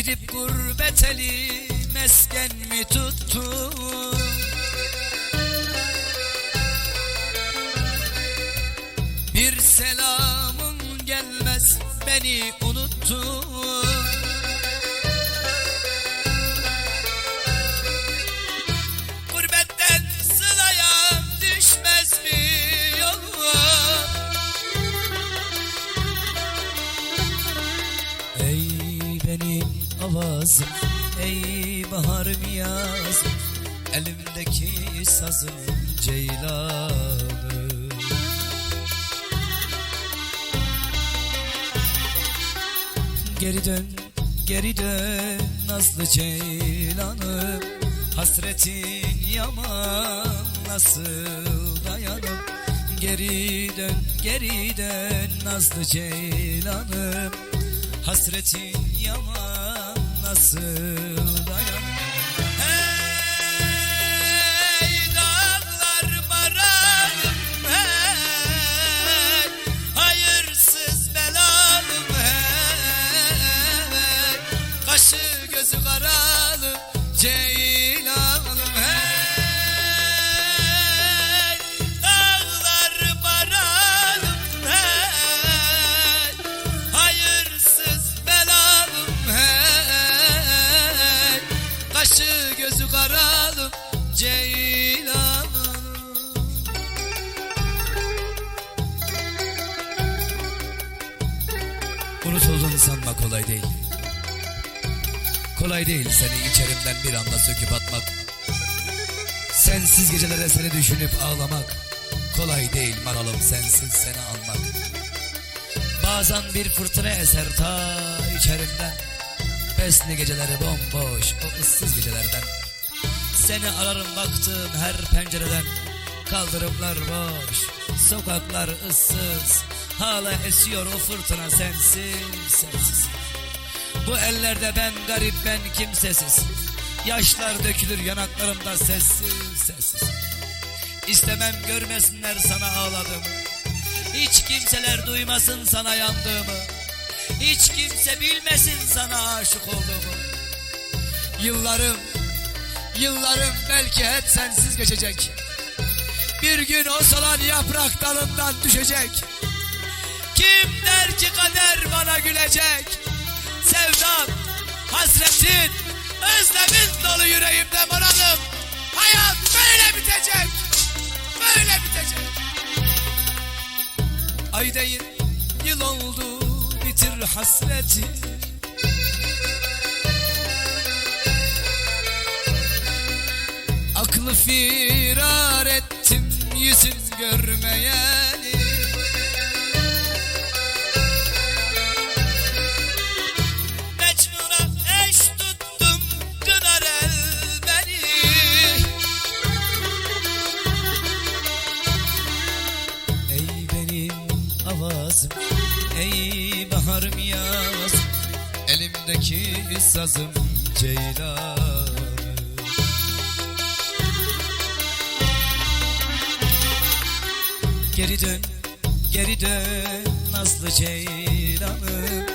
Gidip gurbet eli mesken mi tuttu Bir selamın gelmez beni unuttu benim avazım Ey baharım yazım Elimdeki sazım ceylanım Geri dön, geri dön Nazlı ceylanım Hasretin yaman Nasıl dayanım Geri dön, geri dön Nazlı ceylanım Hasretin yaman Nasıl dayanım gözü karalım ceylanım Unutulduğunu sanma kolay değil. Kolay değil seni içerimden bir anda söküp atmak. Sensiz gecelere seni düşünüp ağlamak. Kolay değil maralım sensiz seni almak Bazen bir fırtına eser ta içerimden. Besli geceleri bomboş o ıssız gecelerden Seni ararım baktığım her pencereden. Kaldırımlar boş Sokaklar ıssız. Hala esiyor o fırtına sensiz sensiz. Bu ellerde ben garip ben kimsesiz. Yaşlar dökülür yanaklarımda sessiz sessiz. İstemem görmesinler sana ağladığımı. Hiç kimseler duymasın sana yandığımı. Hiç kimse bilmesin sana aşık olduğumu. Yıllarım, yıllarım belki hep sensiz geçecek. Bir gün o solan yaprak dalından düşecek. Kim der ki kader bana gülecek? Sevdam, hasretin, özlemin dolu yüreğimde moralım Hayat böyle bitecek Böyle bitecek. Ay değil yıl oldu bitir hasreti Aklı firar ettim yüzün görmeyeni Mecnun'a eş tuttum kınar el beni. Ey benim avazım Ey baharım yaz. Elimdeki sazım ceylanım Geri dön, geri dön Nazlı ceylanım.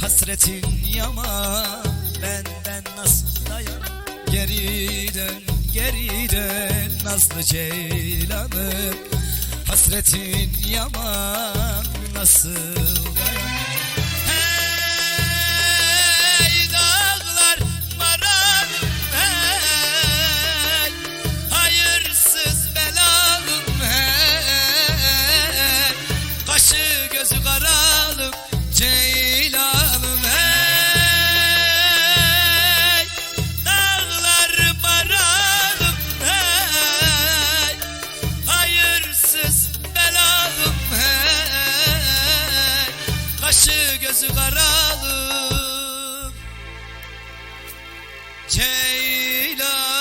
Hasretin yaman Benden nasıl dayan? Geri dön, geri dön Nazlı ceylanım. Hasretin yaman Kaşı gözü karalı Ceylan